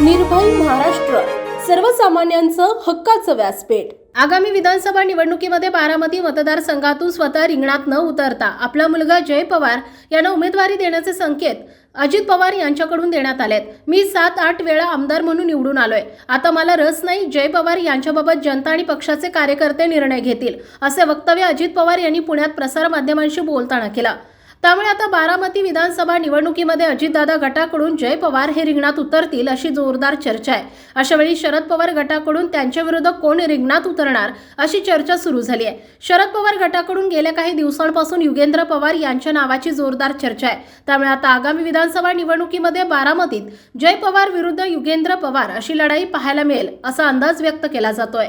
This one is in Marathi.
निर्भय महाराष्ट्र. सर्वसामान्यांचं हक्काचं व्यासपीठ. आगामी विधानसभा निवडणुकीमध्ये बारामती मतदारसंघातून स्वतः रिंगणात न उतरता आपला मुलगा जय पवार यांना उमेदवारी देण्याचे संकेत अजित पवार यांच्याकडून देण्यात आलेत. मी सात आठ वेळा आमदार म्हणून निवडून आलोय. आता मला रस नाही जय पवार यांच्याबाबत जनता आणि पक्षाचे कार्यकर्ते निर्णय घेतील असे वक्तव्य अजित पवार यांनी पुण्यात प्रसारमाध्यमांशी बोलताना केलं. त्यामुळे आता बारामती विधानसभा निवडणुकीमध्ये अजितदादा गटाकडून जय पवार हे रिंगणात उतरतील अशी जोरदार चर्चा आहे. अशा वेळी शरद पवार गटाकडून त्यांच्या विरुद्ध कोण रिंगणात उतरणार अशी चर्चा सुरू झाली आहे. शरद पवार गटाकडून गेल्या काही दिवसांपासून युगेंद्र पवार यांच्या नावाची जोरदार चर्चा आहे. त्यामुळे आता आगामी विधानसभा निवडणुकीमध्ये बारामतीत जय पवार विरुद्ध युगेंद्र पवार अशी लढाई पाहायला मिळेल असा अंदाज व्यक्त केला जातोय.